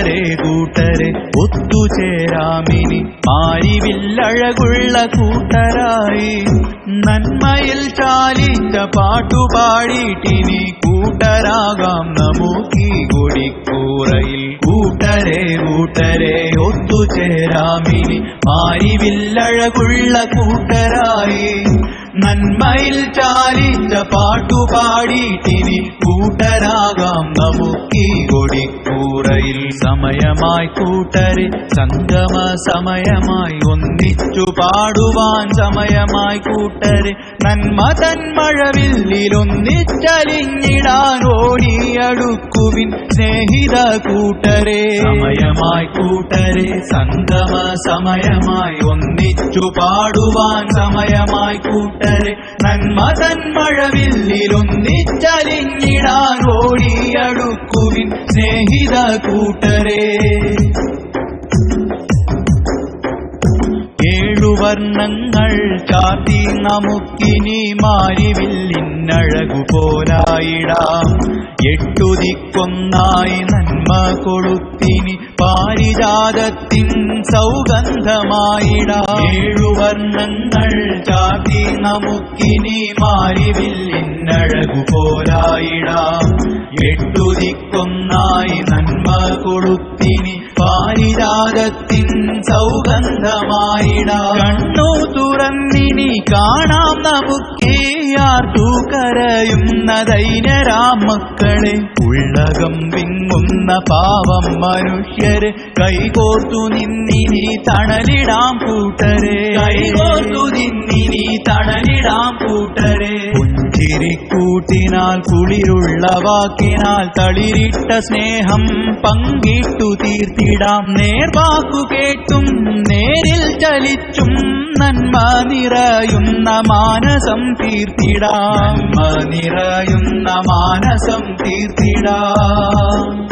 കൂട്ടരെ കൂട്ടരെ ഒത്തുചേരാമിനി. ആരിവില്ലഴകുള്ള കൂട്ടരായി. നന്മയിൽ ചാലിച്ച പാട്ടുപാടിയിട്ടിനി. കൂട്ടരാകാം നമുക്കീ കൊടിക്കൂറയിൽ. കൂട്ടരെ കൂട്ടരെ ഒത്തുചേരാമിനി. ആരിവില്ലഴകുള്ള കൂട്ടരായി. നന്മയിൽ ചാലിച്ച പാട്ടുപാടിയിട്ടിനി. കൂട്ടരാകാം നമുക്കീ കൊടിക്കൂറയിൽ. സമയമായി കൂട്ടരെ സംഗമ സമയമായി ഒന്നിച്ചു പാടുവാൻ സമയമായി കൂട്ടരെ നന്മ തന്മഴവില്ലിലൊന്നിച്ചലിഞ്ഞിടാൻ ഓടിയടുക്കുവിൻ സ്നേഹിത കൂട്ടരെ. സമയമായി കൂട്ടരെ സംഗമ സമയമായി ഒന്നിച്ചു പാടുവാൻ സമയമായി കൂട്ടരെ നന്മ തന്മഴവില്ലിലൊന്നിച്ചലിഞ്ഞിടാൻ ഓടിയടുക്കുവിൻ സ്നേഹിത കൂട്ടരെ. ഏഴു വർണങ്ങൾ ചാർത്തി നമുക്കിനി മാരിവില്ലിന്നഴകു പോലായിടാം. എട്ടുതിക്കൊന്നായി നന്മ കൊടുത്തിനി പാരിജാതത്തിൻ സൗഗന്ധമായിടാം. ഏഴു വർണങ്ങൾ ചാർത്തി നമുക്കിനി മാരിവില്ലിന്നഴകു പോലായിടാം. എട്ടുതിക്കൊന്നായി നന്മ കൊടുത്തിനി. പാരിജാതത്തിൻ സൗഗന്ധമായിട. കണ്ണു തുറന്നിനി കാണാം നമുക്കേ ആർത്തു കരയുന്ന ദൈനരാമക്കളെ ഉള്ളകം വിങ്ങുന്ന പാവം മനുഷ്യര്. കൈകോർത്തു നിന്നിനി തണലിടാം കൂട്ടരെ. കൈകോർത്തു നിന്നിനി തണലിടാം കൂട്ടരെ. പുഞ്ചിരിക്കൂട്ടിനാൽ കുളിരുള്ള വാക്കിനാൽ തളിരിട്ട സ്നേഹം പങ്കിട്ടു തീർത്തിടാം. നേർവാക്കു കേട്ടും നേരിൽ ചലിച്ചും നന്മ നിറയുന്ന മാനസം തീർത്തിടാം. നന്മ നിറയുന്ന മാനസം തീർത്തിടാം.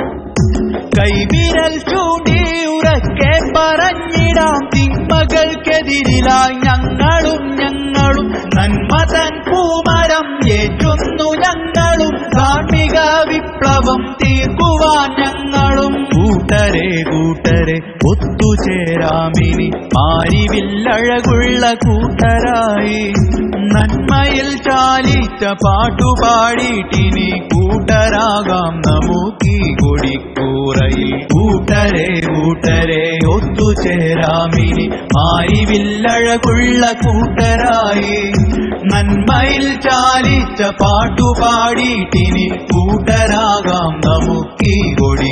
കൈവിരൽ ചൂണ്ടി ഉറക്കെ പറഞ്ഞിടാം. തിന്മകൾക്കെതിരിലായി ഞങ്ങളും ഞങ്ങളും നന്മ തൻ പൂമരം ഏറ്റുന്നു ഞങ്ങളും. കാർമിക വിപ്ലവം തീർക്കുവാൻ ഞങ്ങളും. കൂട്ടരെ കൂട്ടരെ ഒത്തുചേരാമിനി ആരിവില്ലഴകുള്ള കൂട്ടരായി. നന്മയിൽ ചാലിച്ച പാട്ടുപാടിയിട്ടിനി കൂട്ടരാകാം നമുക്കീ കൊടിക്കൂറയിൽ. കൂട്ടരെ കൂട്ടരെ ഒത്തുചേരാമിനി ആരിവില്ലഴകുള്ള കൂട്ടരായി. നന്മയിൽ ചാലിച്ച പാട്ടുപാടിയിട്ടിനി കൂട്ടരാകാം നമുക്കീ കൊടിക്കൂറയിൽ